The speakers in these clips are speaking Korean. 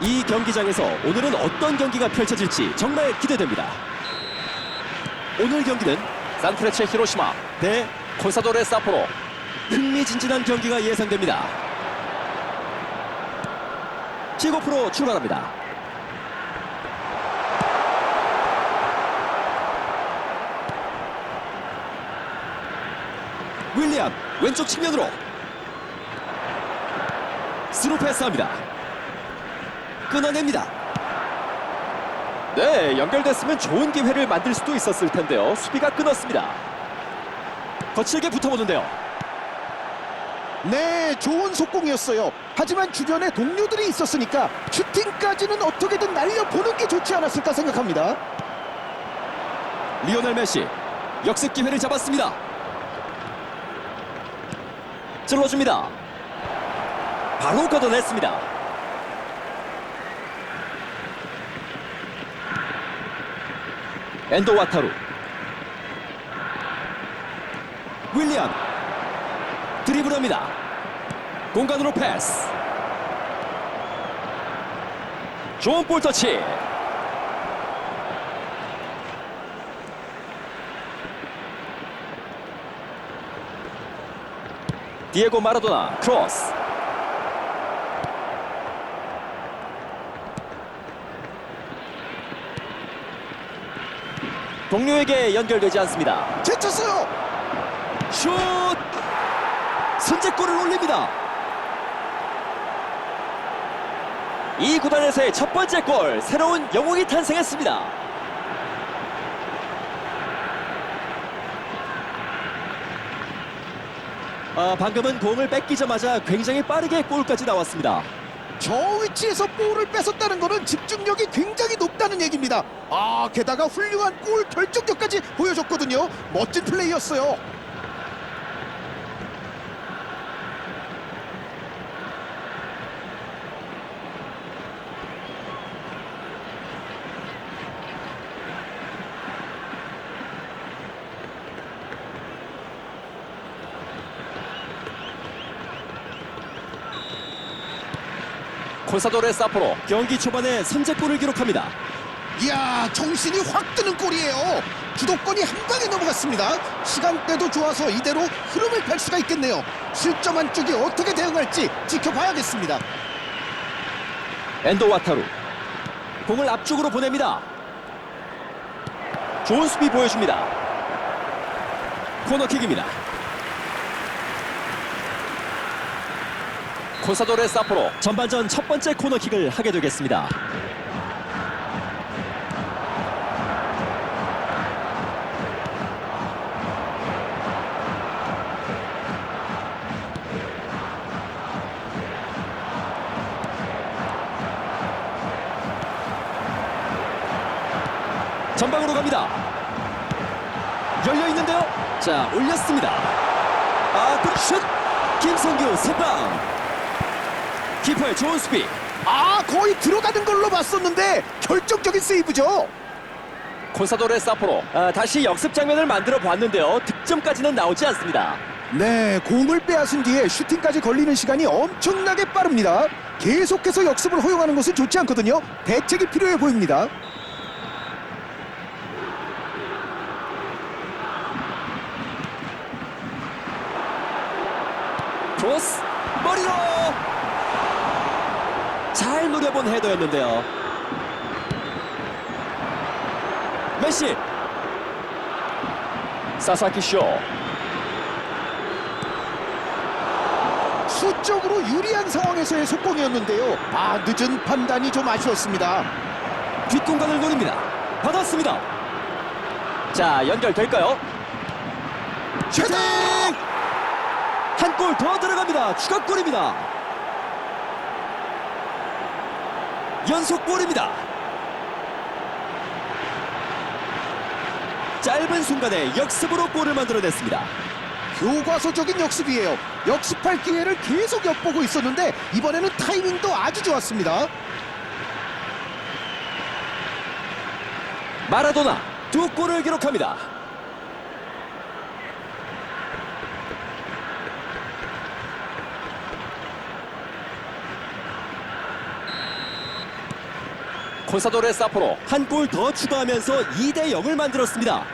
이 경기장에서 오늘은 어떤 경기가 펼쳐질지 정말 기대됩니다. 오늘 경기는 산프레체 히로시마, 대 콘사도레 사포로, 흥미진진한 경기가 예상됩니다. 킥오프로 출발합니다. 윌리엄 왼쪽 측면으로 스루 패스합니다. 끊어냅니다. 네, 연결됐으면 좋은 기회를 만들 수도 있었을 텐데요. 수비가 끊었습니다. 거칠게 붙어보는데요. 네, 좋은 속공이었어요. 하지만 주변에 동료들이 있었으니까 슈팅까지는 어떻게든 날려보는 게 좋지 않았을까 생각합니다. 리오넬 메시 역습 기회를 잡았습니다. 찔러줍니다. 바로 걷어냈습니다. 엔도 와타루. 윌리엄. 드리블합니다. 공간으로 패스. 좋은 볼 터치. 디에고 마라도나 크로스 동료에게 연결되지 않습니다. 제쳤어요. 슛! 선제골을 올립니다. 이 구단에서의 첫 번째 골 새로운 영웅이 탄생했습니다. 아, 방금은 공을 뺏기자마자 굉장히 빠르게 골까지 나왔습니다 저 위치에서 볼을 뺏었다는 것은 집중력이 굉장히 높다는 얘기입니다. 아, 게다가 훌륭한 골 결정력까지 보여줬거든요. 멋진 플레이였어요. 콘사도레 사포로, 경기 초반에 선제골을 기록합니다 이야, 정신이 확 드는 골이에요. 주도권이 한 방에 넘어갔습니다. 시간대도 좋아서 이대로 흐름을 탈 수가 있겠네요. 실점 한 쪽이 어떻게 대응할지 지켜봐야겠습니다. 엔도 와타루 공을 앞쪽으로 보냅니다 좋은 수비 보여줍니다 코너킥입니다 콘사도레 사포로, 전반전 첫 번째 코너킥을 하게 되겠습니다. 전방으로 갑니다. 열려 있는데요? 자 올렸습니다. 아 굿슛! 김성규 선방 키퍼의 좋은 수비 아, 거의 들어가는 걸로 봤었는데 결정적인 세이브죠. 콘사도레 사포로, 아, 다시 역습 장면을 만들어 보았는데요 득점까지는 나오지 않습니다 네, 공을 빼앗은 뒤에 슈팅까지 걸리는 시간이 엄청나게 빠릅니다. 계속해서 역습을 허용하는 것은 좋지 않거든요. 대책이 필요해 보입니다. 크로스 머리로 잘 노려본 헤더였는데요 메시 사사키 쇼, 수적으로 유리한 상황에서의 속공이었는데요. 아, 늦은 판단이 좀 아쉬웠습니다. 뒷공간을 노립니다 받았습니다 자 연결될까요? 슈팅! 한 골 더 들어갑니다 추가골입니다 연속골입니다 짧은 순간에 역습으로 골을 만들어냈습니다 교과서적인 역습이에요. 역습할 기회를 계속 엿보고 있었는데 이번에는 타이밍도 아주 좋았습니다. 마라도나 두 골을 기록합니다 콘사도레 사포로 한 골 더 추가하면서 2대 0을 만들었습니다.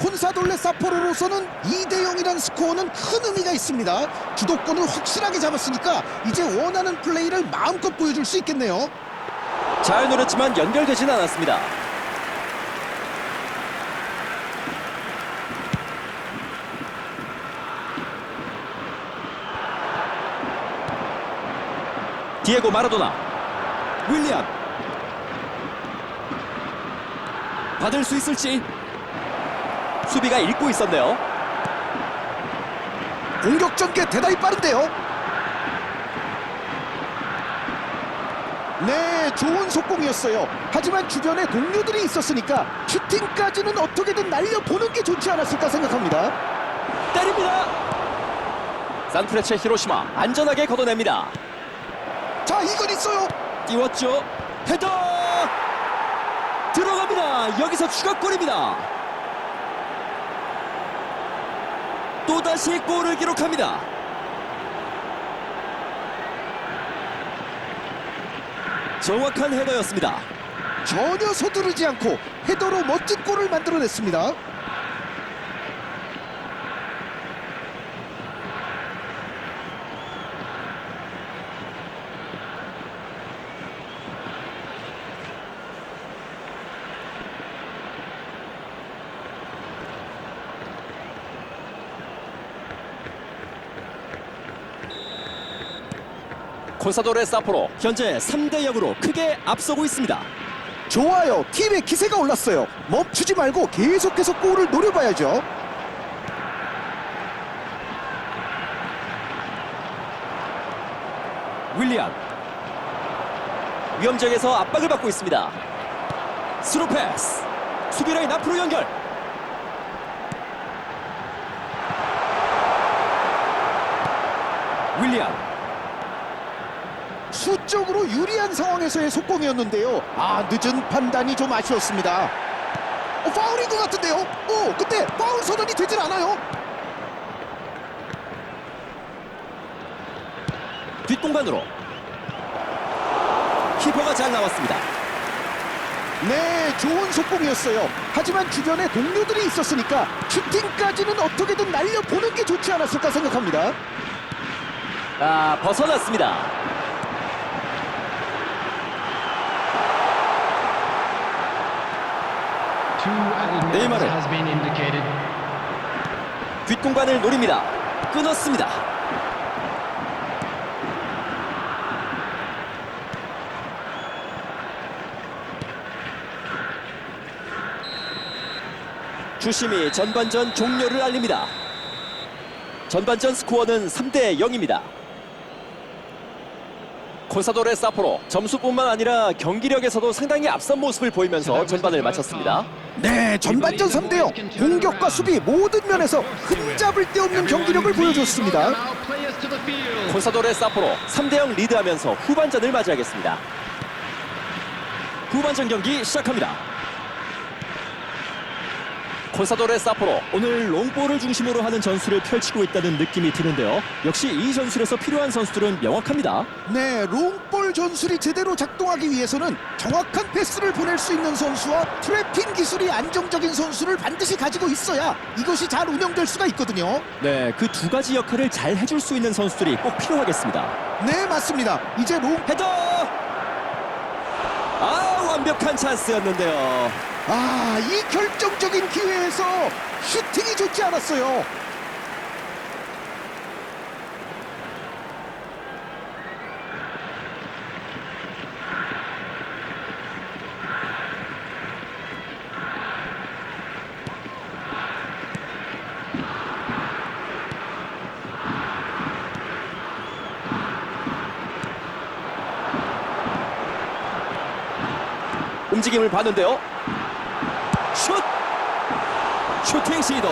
콘사돌레 사포로로서는 2대 0이라는 스코어는 큰 의미가 있습니다. 주도권을 확실하게 잡았으니까 이제 원하는 플레이를 마음껏 보여줄 수 있겠네요. 잘 노렸지만 연결되진 않았습니다. 디에고 마라도나 윌리안 받을 수 있을지 수비가 읽고 있었네요 공격 전개 대단히 빠른데요. 네, 좋은 속공이었어요. 하지만 주변에 동료들이 있었으니까 슈팅까지는 어떻게든 날려보는 게 좋지 않았을까 생각합니다. 때립니다 산프레체 히로시마 안전하게 걷어냅니다 자, 이건 있어요. 띄웠죠 헤더 여기서 추가골입니다. 또다시 골을 기록합니다. 정확한 헤더였습니다. 전혀 서두르지 않고 헤더로 멋진 골을 만들어냈습니다. 콘사도레 사포로 현재 3대 0으로 크게 앞서고 있습니다 좋아요. 팀의 기세가 올랐어요. 멈추지 말고 계속해서 골을 노려봐야죠. 윌리안 위험지역에서 압박을 받고 있습니다 스루 패스 수비라인 앞으로 연결 윌리안 수적으로 유리한 상황에서의 속공이었는데요. 아, 늦은 판단이 좀 아쉬웠습니다. 어, 파울인 것 같은데요? 오, 근데 파울 선언이 되질 않아요. 뒷공간으로 키퍼가 잘 나왔습니다 네, 좋은 속공이었어요. 하지만 주변에 동료들이 있었으니까 슈팅까지는 어떻게든 날려보는 게 좋지 않았을까 생각합니다. 아 벗어났습니다 네이마르. 뒷공간을 노립니다. 끊었습니다. 주심이 전반전 종료를 알립니다. 전반전 스코어는 3대 0입니다 콘사도레 사포로 점수뿐만 아니라 경기력에서도 상당히 앞선 모습을 보이면서 전반을 마쳤습니다 네, 전반전 3대0 공격과 수비 모든 면에서 흠잡을 데 없는 경기력을 보여줬습니다. 콘사도레 사포로 3대 0 리드하면서 후반전을 맞이하겠습니다. 후반전 경기 시작합니다. 콘사도레 사포로 오늘 롱볼을 중심으로 하는 전술을 펼치고 있다는 느낌이 드는데요. 역시 이 전술에서 필요한 선수들은 명확합니다. 네, 롱볼 전술이 제대로 작동하기 위해서는 정확한 패스를 보낼 수 있는 선수와 트래핑 기술이 안정적인 선수를 반드시 가지고 있어야 이것이 잘 운영될 수가 있거든요. 네, 그 두 가지 역할을 잘 해줄 수 있는 선수들이 꼭 필요하겠습니다. 네, 맞습니다. 이제 롱 헤더! 아, 완벽한 찬스였는데요. 아, 이 결정적인 기회에서 슈팅이 좋지 않았어요. 움직임을 봤는데요. 슛! 슈팅 시도.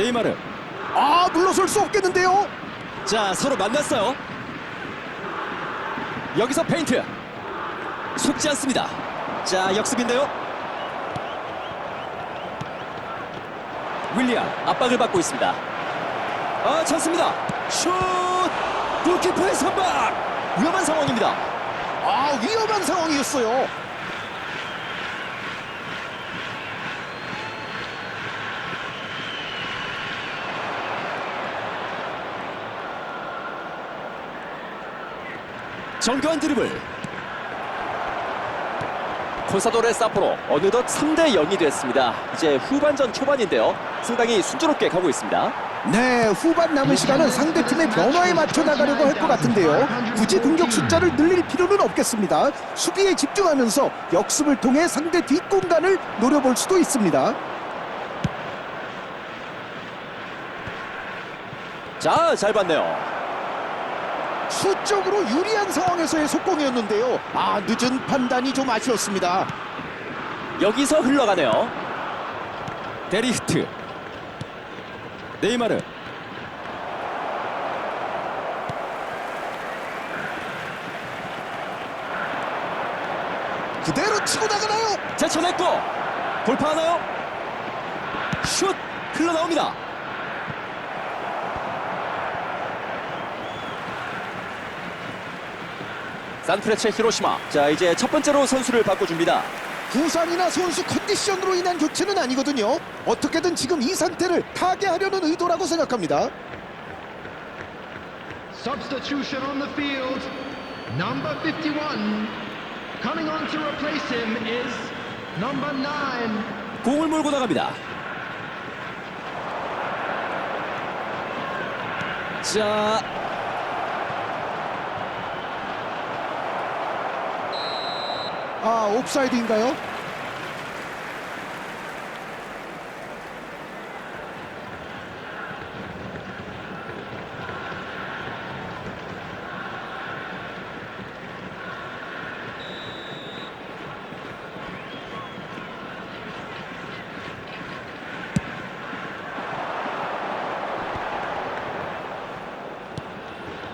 네이마르. 아 물러설 수 없겠는데요. 자 서로 만났어요. 여기서 페인트. 속지 않습니다. 자 역습인데요. 윌리안 압박을 받고 있습니다. 아 찬스입니다. 슛! 골키퍼의 선박! 위험한 상황입니다. 아 위험한 상황이었어요. 정교한 드리블 콘사도레 사포로 어느덧 3대 0이 됐습니다 이제 후반전 초반인데요 상당히 순조롭게 가고 있습니다 네, 후반 남은 시간은 상대팀의 변화에 맞춰 나가려고 할 것 같은데요. 굳이 공격 숫자를 늘릴 필요는 없겠습니다. 수비에 집중하면서 역습을 통해 상대 뒷공간을 노려볼 수도 있습니다. 자 잘 봤네요 수적으로 유리한 상황에서의 속공이었는데요. 아, 늦은 판단이 좀 아쉬웠습니다. 여기서 흘러가네요 데리히트 네이마르 그대로 치고 나가나요? 제쳐냈고 돌파하나요? 슛 흘러나옵니다 산프레체 히로시마 자 이제 첫 번째로 선수를 바꿔줍니다 부상이나 선수 컨디션으로 인한 교체는 아니거든요. 어떻게든 지금 이 상태를 타개하려는 의도라고 생각합니다. Substitution on the field. Number 51. Coming on to replace him is number 9. 공을 몰고 나갑니다 자 아, 옵사이드인가요?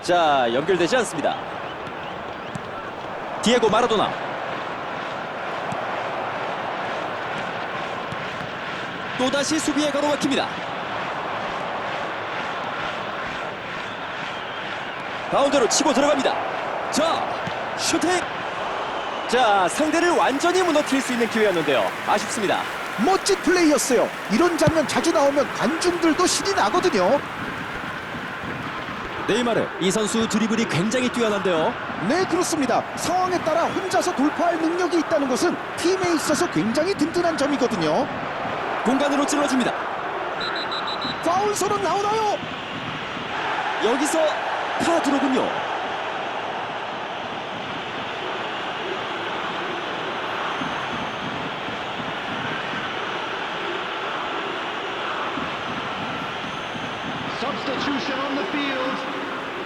자 연결되지 않습니다 디에고 마라도나 또다시 수비에 가로막힙니다 가운데로 치고 들어갑니다 자 슈팅 자 상대를 완전히 무너뜨릴 수 있는 기회였는데요 아쉽습니다 멋진 플레이였어요. 이런 장면 자주 나오면 관중들도 신이 나거든요. 네이마르 이 선수 드리블이 굉장히 뛰어난데요 네, 그렇습니다. 상황에 따라 혼자서 돌파할 능력이 있다는 것은 팀에 있어서 굉장히 든든한 점이거든요. 공간으로 찔러줍니다 파울 선언 나오나요? 여기서 카드로군요 Substitution on the field.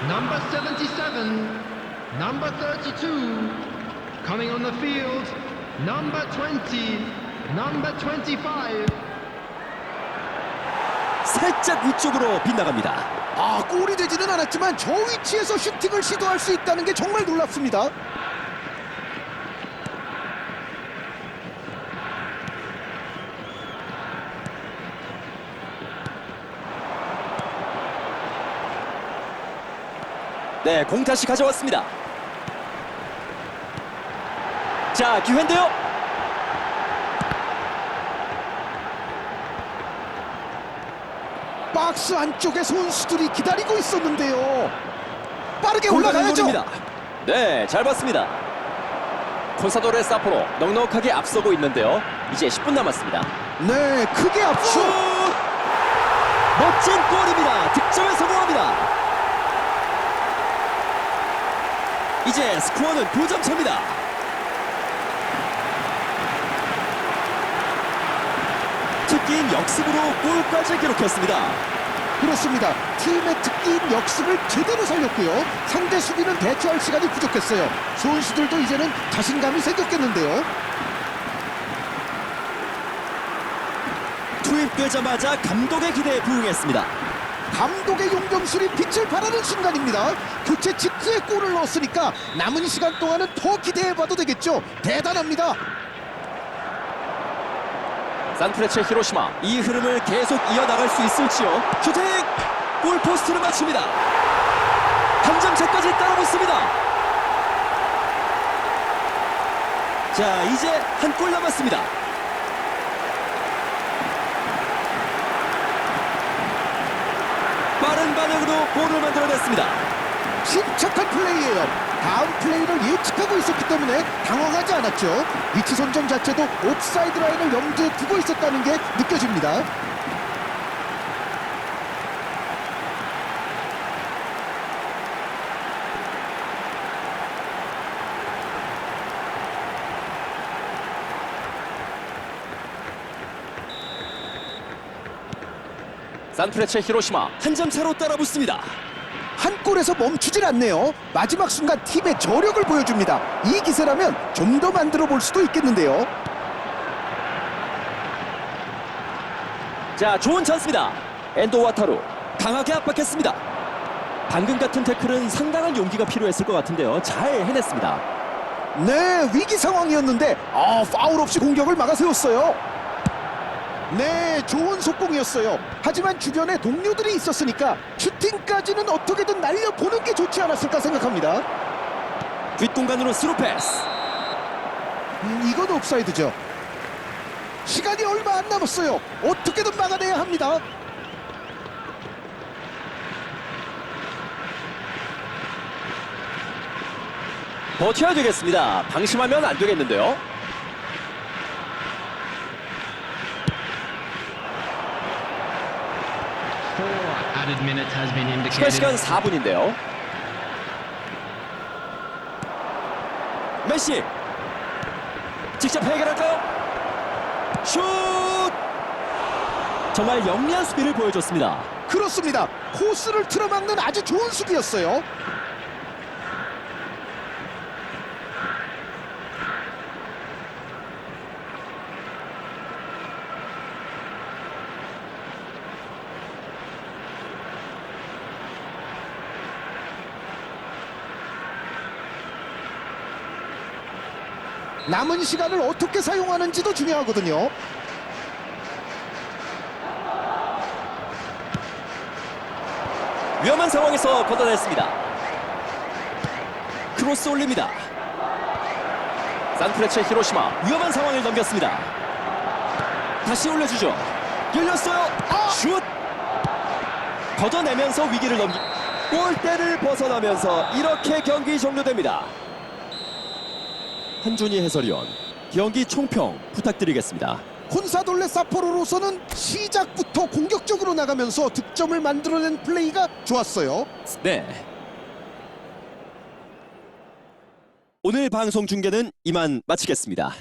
Number 77. Number 32. Coming on the field. Number 20. Number 25. 살짝 위쪽으로 빗나갑니다 아, 골이 되지는 않았지만 저 위치에서 슈팅을 시도할 수 있다는 게 정말 놀랍습니다. 네, 공 다시 가져왔습니다. 자, 기회인데요. 박스 안쪽에 선수들이 기다리고 있었는데요. 빠르게 올라가야죠. 네, 잘 봤습니다. 콘사도레 사포로 넉넉하게 앞서고 있는데요. 이제 10분 남았습니다. 네, 크게 슛! 앞서. 멋진 골입니다. 득점에 성공합니다. 이제 스코어는 두점 차입니다. 특기인 역습으로 골까지 기록했습니다. 그렇습니다. 팀의 특기인 역습을 제대로 살렸고요. 상대 수비는 대처할 시간이 부족했어요. 선수들도 이제는 자신감이 생겼겠는데요. 투입되자마자 감독의 기대에 부응했습니다. 감독의 용병술이 빛을 발하는 순간입니다. 교체 직후에 골을 넣었으니까 남은 시간 동안은 더 기대해봐도 되겠죠. 대단합니다. 산프레체 히로시마 이 흐름을 계속 이어나갈 수 있을지요. 슈팅! 골포스트를 맞춥니다. 한 점 차까지 따라붙습니다. 자, 이제 한 골 남았습니다. 빠른 반응으로 골을 만들어냈습니다. 침착한 플레이예요. 다음 플레이를 예측하고 있었기 때문에 당황하지 않았죠. 위치 선정 자체도 옵사이드 라인을 염두에 두고 있었다는 게 느껴집니다. 산프레체 히로시마 한 점 차로 따라붙습니다. 한 골에서 멈추질 않네요. 마지막 순간 팀의 저력을 보여줍니다. 이 기세라면 좀 더 만들어 볼 수도 있겠는데요. 자, 좋은 찬스입니다. 엔도 와타루 강하게 압박했습니다. 방금 같은 태클은 상당한 용기가 필요했을 것 같은데요. 잘 해냈습니다. 네, 위기 상황이었는데 아, 파울 없이 공격을 막아세웠어요. 네, 좋은 속공이었어요. 하지만 주변에 동료들이 있었으니까 슈팅까지는 어떻게든 날려보는 게 좋지 않았을까 생각합니다. 뒷공간으로 스루 패스. 음, 이건 옵사이드죠. 시간이 얼마 안 남았어요. 어떻게든 막아내야 합니다. 버텨야 되겠습니다. 방심하면 안 되겠는데요. 추가 시간 indicated. 4분인데요. 메시 직접 해결할까요? 슛! 정말 영리한 수비를 보여줬습니다. 그렇습니다. 코스를 틀어막는 아주 좋은 수비였어요. 남은 시간을 어떻게 사용하는지도 중요하거든요. 위험한 상황에서 걷어냈습니다. 크로스 올립니다. 산프레체 히로시마 위험한 상황을 넘겼습니다. 다시 올려주죠. 열렸어요. 슛! 걷어내면서 위기를 넘기. 골대를 벗어나면서 이렇게 경기 종료됩니다. 한준희 해설위원, 경기 총평 부탁드리겠습니다. 콘사돌레 사포로로서는 시작부터 공격적으로 나가면서 득점을 만들어낸 플레이가 좋았어요. 네. 오늘 방송 중계는 이만 마치겠습니다.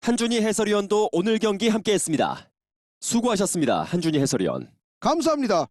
한준희 해설위원도 오늘 경기 함께했습니다. 수고하셨습니다. 한준희 해설위원. 감사합니다.